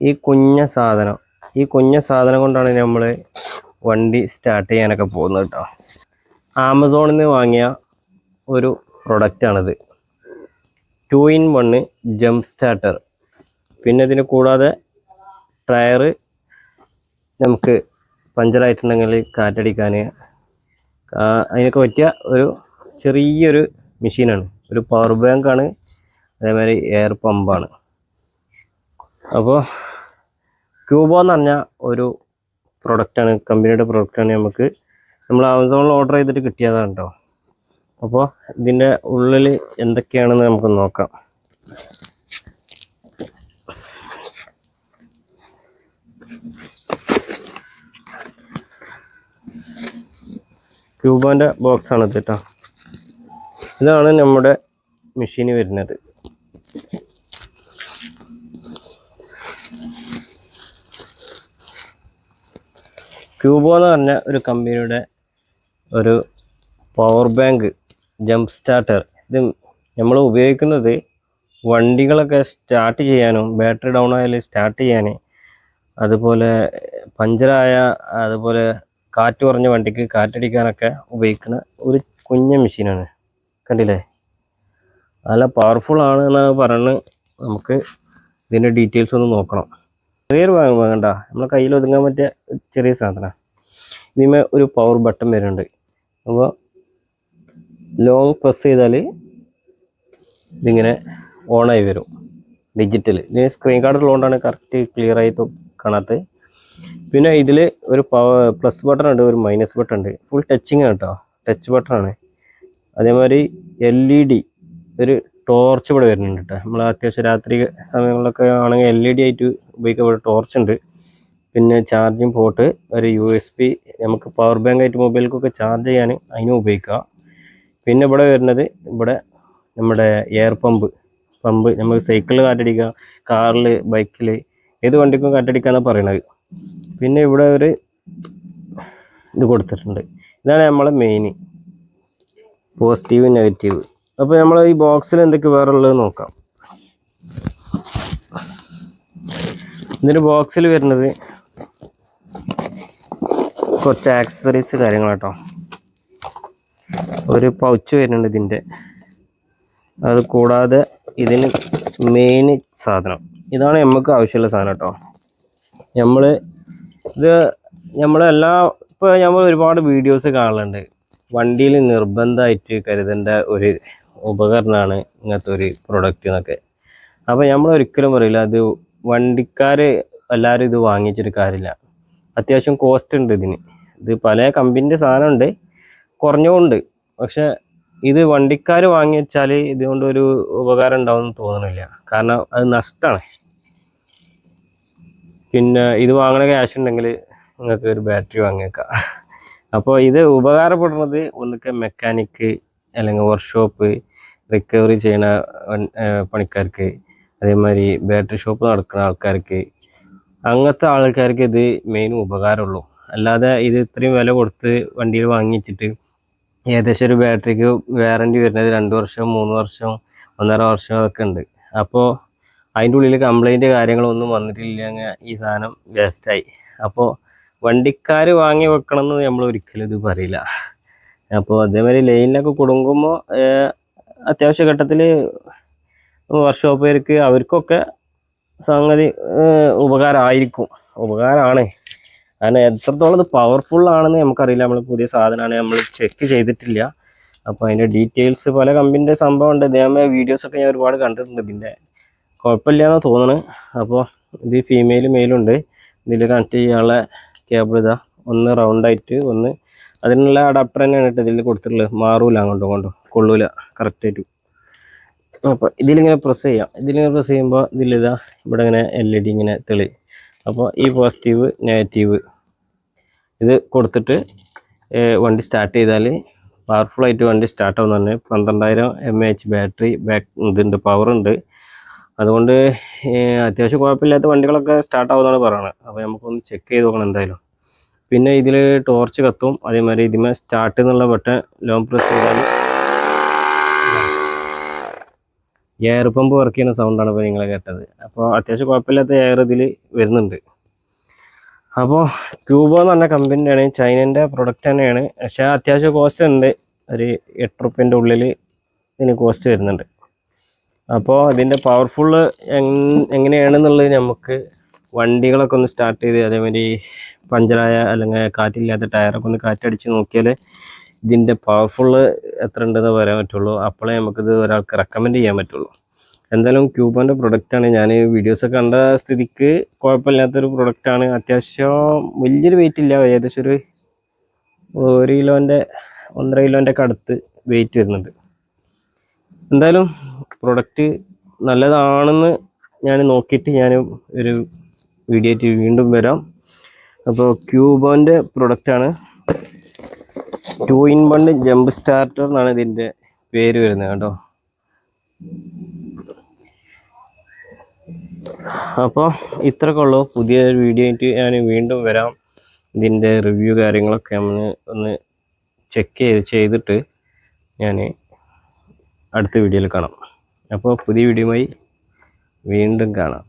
ഈ കുഞ്ഞ സാധനം ഈ കുഞ്ഞ സാധനം കൊണ്ടാണ് നമ്മൾ വണ്ടി സ്റ്റാർട്ട് ചെയ്യാനൊക്കെ പോകുന്നത് കേട്ടോ ആമസോണിൽ നിന്ന് വാങ്ങിയ ഒരു പ്രൊഡക്റ്റാണിത് two in one jump starter പിന്നെ ഇതിന് കൂടാതെ ടയറ് നമുക്ക് പഞ്ചറായിട്ടുണ്ടെങ്കിൽ കാറ്റടിക്കാൻ അതിനൊക്കെ പറ്റിയ ഒരു ചെറിയൊരു മെഷീനാണ് ഒരു പവർ ബാങ്കാണ് അതേമാതിരി എയർ പമ്പാണ് അപ്പോൾ ക്യൂബോ എന്ന് പറഞ്ഞ ഒരു പ്രൊഡക്റ്റാണ് കമ്പനിയുടെ പ്രൊഡക്റ്റാണ് നമുക്ക്. നമ്മൾ ആമസോണിൽ ഓർഡർ ചെയ്തിട്ട് കിട്ടിയതാണ് കേട്ടോ അപ്പോൾ ഇതിന്റെ ഉള്ളിൽ എന്തൊക്കെയാണെന്ന് നമുക്ക് നോക്കാം. ക്യൂബോന്റെ ബോക്സാണ് കേട്ടോ ഇതാണ് നമ്മുടെ മെഷീന് വരുന്നത്. ക്യൂബോ എന്ന് പറഞ്ഞ ഒരു കമ്പനിയുടെ ഒരു പവർ ബാങ്ക് ജംപ് സ്റ്റാർട്ടർ ഇത് നമ്മൾ ഉപയോഗിക്കുന്നത് വണ്ടികളൊക്കെ സ്റ്റാർട്ട് ചെയ്യാനും ബാറ്ററി ഡൗൺ ആയാൽ സ്റ്റാർട്ട് ചെയ്യാൻ അതുപോലെ പഞ്ചറായ അതുപോലെ കാറ്റ് കുറഞ്ഞ വണ്ടിക്ക് കാറ്റടിക്കാനൊക്കെ ഉപയോഗിക്കുന്ന ഒരു കുഞ്ഞ മെഷീനാണ് കണ്ടില്ലേ? നല്ല പവർഫുൾ ആണ് എന്നാണ് പറഞ്ഞ് നമുക്ക് ഇതിന്റെ ഡീറ്റെയിൽസ് ഒന്ന് നോക്കണം. ചെറിയൊരു വാങ്ങ വാങ്ങണ്ട. നമ്മളെ കയ്യിൽ ഒതുങ്ങാൻ പറ്റിയ ചെറിയ സാധനമാണ് ഇതിമേ ഒരു പവർ ബട്ടൺ വരുന്നുണ്ട്. അപ്പോൾ ലോങ് പ്രസ് ചെയ്താൽ ഇതിങ്ങനെ ഓണായി വരും. ഡിജിറ്റൽ ഇതിന് സ്ക്രീൻ കാർഡ് ഉള്ളതുകൊണ്ടാണ് കറക്റ്റ് ക്ലിയർ ആയി കാണാത്തത് പിന്നെ ഇതിൽ ഒരു പ്ലസ് ബട്ടൺ ഉണ്ട് ഒരു മൈനസ് ബട്ടൺ ഉണ്ട്. ഫുൾ ടച്ചിങ് ആണ് കേട്ടോ ടച്ച് ബട്ടൺ ആണ്. അതേമാതിരി എൽ ഇ ഡി ഒരു ടോർച്ച് ഇവിടെ വരുന്നുണ്ട് കേട്ടോ നമ്മൾ അത്യാവശ്യം രാത്രി സമയങ്ങളിലൊക്കെ ആണെങ്കിൽ എൽ ഇ ഡി ആയിട്ട് ഉപയോഗിക്കാൻ ഇവിടെ ടോർച്ച് ഉണ്ട്. പിന്നെ ചാർജിങ് പോർട്ട് ഒരു യു എസ് പി നമുക്ക് പവർ ബാങ്ക് ആയിട്ട് മൊബൈലിക്കൊക്കെ ചാർജ് ചെയ്യാൻ അതിനും ഉപയോഗിക്കാം. പിന്നെ ഇവിടെ വരുന്നത് ഇവിടെ നമ്മുടെ എയർ പമ്പ് പമ്പ് നമുക്ക് സൈക്കിളിൽ കാറ്റടിക്കുക കാറിൽ ബൈക്കിൽ ഏത് വണ്ടിക്കും കാറ്റടിക്കാന്നാണ് പറയണത്. പിന്നെ ഇവിടെ ഒരു ഇത് കൊടുത്തിട്ടുണ്ട്. ഇതാണ് നമ്മളെ മെയിൻ പോസിറ്റീവ് നെഗറ്റീവ് അപ്പോൾ നമ്മൾ ഈ ബോക്സിൽ എന്തൊക്കെ വേറെ ഉള്ളത് നോക്കാം ഇതിന്റെ ബോക്സിൽ വരുന്നത് കുറച്ച് ആക്സസറീസ് കാര്യങ്ങൾ കേട്ടോ ഒരു പൗച്ച് വരുന്നുണ്ട് ഇതിന്റെ അത് കൂടാതെ ഇതിന് മെയിൻ സാധനം. ഇതാണ് നമുക്ക് ആവശ്യമുള്ള സാധനം കേട്ടോ. നമ്മൾ ഇത് നമ്മളെല്ലാ ഇപ്പോൾ നമ്മൾ ഒരുപാട് വീഡിയോസ് കാണലുണ്ട്. വണ്ടിയിൽ നിർബന്ധമായിട്ട് കരുതേണ്ട ഒരു ഉപകരണമാണ് ഇങ്ങനത്തെ ഒരു പ്രൊഡക്റ്റ് എന്നൊക്കെ. അപ്പോൾ നമ്മൾ ഒരിക്കലും പറയില്ല അത് വണ്ടിക്കാർ എല്ലാവരും ഇത് വാങ്ങിച്ചിട്ട് കാര്യമില്ല. അത്യാവശ്യം കോസ്റ്റ് ഉണ്ട് ഇതിന്. ഇത് പല കമ്പനിന്റെ സാധനമുണ്ട് കുറഞ്ഞുകൊണ്ട്. പക്ഷെ ഇത് വണ്ടിക്കാർ വാങ്ങി വെച്ചാൽ ഇതുകൊണ്ട് ഒരു ഉപകാരം ഉണ്ടാവുമെന്ന് തോന്നണില്ല. കാരണം അത് നഷ്ടമാണ് പിന്നെ ഇത് വാങ്ങണ ക്യാഷ് ഉണ്ടെങ്കിൽ നിങ്ങൾക്ക് ഒരു ബാറ്ററി വാങ്ങിയേക്കാം. അപ്പോൾ ഇത് ഉപകാരപ്പെടുന്നത് ഒന്നൊക്കെ മെക്കാനിക്ക് അല്ലെങ്കിൽ വർക്ക്ഷോപ്പ് റിക്കവറി ചെയ്യുന്ന പണിക്കാർക്ക്. അതേമാതിരി ബാറ്ററി ഷോപ്പ് നടക്കുന്ന ആൾക്കാർക്ക്. അങ്ങനത്തെ ആൾക്കാർക്ക് ഇത് മെയിൻ ഉപകാരമുള്ളൂ. അല്ലാതെ ഇത് ഇത്രയും വില കൊടുത്ത് വണ്ടിയിൽ വാങ്ങിച്ചിട്ട് ഏകദേശം ഒരു ബാറ്ററിക്ക് വാറണ്ടി വരുന്നത് രണ്ട് വർഷം മൂന്ന് വർഷം ഒന്നര വർഷം ഒക്കെ ഉണ്ട്. അപ്പോൾ അതിന്റെ ഉള്ളിൽ കംപ്ലൈന്റ് കാര്യങ്ങളൊന്നും വന്നിട്ടില്ലെങ്കിൽ ഈ സാധനം വേസ്റ്റായി അപ്പോൾ വണ്ടിക്കാർ വാങ്ങി വെക്കണം എന്ന് നമ്മൾ ഒരിക്കലും ഇത് പറയില്ല. അപ്പോൾ അതേമാതിരി ലൈനിലൊക്കെ കൊടുക്കുമ്പോൾ അത്യാവശ്യ ഘട്ടത്തിൽ വർക്ക്ഷോപ്പുകാർക്ക് അവർക്കൊക്കെ സംഗതി ഉപകാരമായിരിക്കും. ഉപകാരമാണ്. കാരണം എത്രത്തോളം ഇത് പവർഫുൾ ആണെന്ന് നമുക്കറിയില്ല. നമ്മൾ പുതിയ സാധനമാണ് നമ്മൾ ചെക്ക് ചെയ്തിട്ടില്ല. അപ്പോൾ അതിന്റെ ഡീറ്റെയിൽസ് പല കമ്പനിന്റെ സംഭവം ഉണ്ട് ഇതേമാതിരി വീഡിയോസൊക്കെ ഞാൻ ഒരുപാട് കണ്ടിട്ടുണ്ട്. ഇതിന്റെ കുഴപ്പമില്ല എന്ന് തോന്നുന്നു അപ്പോൾ ഇത് ഫീമെയിൽ മെയിലുണ്ട് ഇതിൽ കണക്ട് ചെയ്യാനുള്ള കേബിൾ ഇതാ. ഒന്ന് റൗണ്ടായിട്ട് ഒന്ന് അതിനുള്ള അഡാപ്റ്റർ തന്നെയാണ് കേട്ടോ ഇതിൽ കൊടുത്തിട്ടുള്ളത്. മാറൂല അങ്ങോട്ടും ഇങ്ങോട്ടും. കൊള്ളൂല. കറക്റ്റായിട്ട് അപ്പോൾ ഇതിലിങ്ങനെ പ്രസ് ചെയ്യാം. ഇതിലിങ്ങനെ പ്രസ് ചെയ്യുമ്പോൾ ഇതിലിതാ ഇവിടെ ഇങ്ങനെ എൽ ഇ ഡി ഇങ്ങനെ തെളി. അപ്പോൾ ഈ പോസിറ്റീവ് നെഗറ്റീവ് ഇത് കൊടുത്തിട്ട് വണ്ടി സ്റ്റാർട്ട് ചെയ്താൽ പവർഫുൾ ആയിട്ട് വണ്ടി സ്റ്റാർട്ട് ആവുന്ന തന്നെ പന്ത്രണ്ടായിരം എം എച്ച് ബാറ്ററി ബാക്ക് ഇതുണ്ട് പവർ ഉണ്ട്. അതുകൊണ്ട് അത്യാവശ്യം കുഴപ്പമില്ലാത്ത വണ്ടികളൊക്കെ സ്റ്റാർട്ട് ആവുന്നതാണ് പറയുന്നത് അപ്പോൾ നമുക്കൊന്ന് ചെക്ക് ചെയ്ത് നോക്കണം എന്തായാലും. പിന്നെ ഇതിൽ ടോർച്ച് കത്തും അതേമാതിരി ഇതിമേ സ്റ്റാർട്ട് എന്നുള്ള ബട്ടൺ ലോങ് പ്രസ് ചെയ്താൽ എയർ പമ്പ് വർക്ക് ചെയ്യുന്ന സൗണ്ടാണ് ഇപ്പോൾ നിങ്ങൾ കേട്ടത്. അപ്പോൾ അത്യാവശ്യം കുഴപ്പമില്ലാത്ത എയർ ഇതിൽ വരുന്നുണ്ട്. അപ്പോൾ ക്യൂബോ എന്ന് പറഞ്ഞ കമ്പനിയാണ് ചൈനന്റെ പ്രൊഡക്റ്റ് തന്നെയാണ്. പക്ഷേ അത്യാവശ്യം കോസ്റ്റ് ഉണ്ട്. ഒരു എട്ട് റുപ്യന്റെ ഉള്ളിൽ ഇതിന് കോസ്റ്റ് വരുന്നുണ്ട്. അപ്പോൾ അതിന്റെ പവർഫുള്ള് എങ്ങനെയാണെന്നുള്ളത് നമുക്ക് വണ്ടികളൊക്കെ ഒന്ന് സ്റ്റാർട്ട് ചെയ്ത് അതേമാതിരി പഞ്ചറായ അല്ലെങ്കിൽ കാറ്റില്ലാത്ത ടയറൊക്കെ ഒന്ന് കാറ്റടിച്ച് നോക്കിയാൽ ഇതിന്റെ പവർഫുള്ള് എത്ര ഉണ്ടെന്ന് പറയാൻ പറ്റുള്ളൂ. അപ്പോഴേ നമുക്കിത് ഒരാൾക്ക് റെക്കമെൻഡ് ചെയ്യാൻ പറ്റുള്ളൂ. എന്തായാലും ക്യൂബോന്റെ പ്രൊഡക്റ്റാണ് ഞാൻ വീഡിയോസൊക്കെ കണ്ട സ്ഥിതിക്ക് കുഴപ്പമില്ലാത്തൊരു പ്രൊഡക്റ്റാണ് അത്യാവശ്യം വലിയൊരു വെയിറ്റ് ഇല്ല. ഏകദേശം ഒരു ഒരു കിലോന്റെ ഒന്നര കിലോന്റെ ഒക്കെ അടുത്ത് വെയിറ്റ് വരുന്നുണ്ട്. എന്തായാലും പ്രൊഡക്റ്റ് നല്ലതാണെന്ന് ഞാൻ നോക്കിയിട്ട് ഞാൻ ഒരു വീഡിയോ ആയിട്ട് വീണ്ടും വരാം. അപ്പോൾ ക്യൂബോന്റെ പ്രൊഡക്റ്റാണ് two in one jump starter എന്നാണ് ഇതിന്റെ പേര് വരുന്നത് കേട്ടോ. അപ്പോൾ ഇത്രയൊക്കെ ഉള്ളൂ. പുതിയൊരു വീഡിയോ ആയിട്ട് ഞാൻ വീണ്ടും വരാം. ഇതിന്റെ റിവ്യൂ കാര്യങ്ങളൊക്കെ നമ്മൾ ഒന്ന് ചെക്ക് ചെയ്ത് ചെയ്തിട്ട് ഞാൻ അടുത്ത വീഡിയോയിൽ കാണാം. അപ്പോൾ പുതിയ വീഡിയോയുമായി വീണ്ടും കാണാം.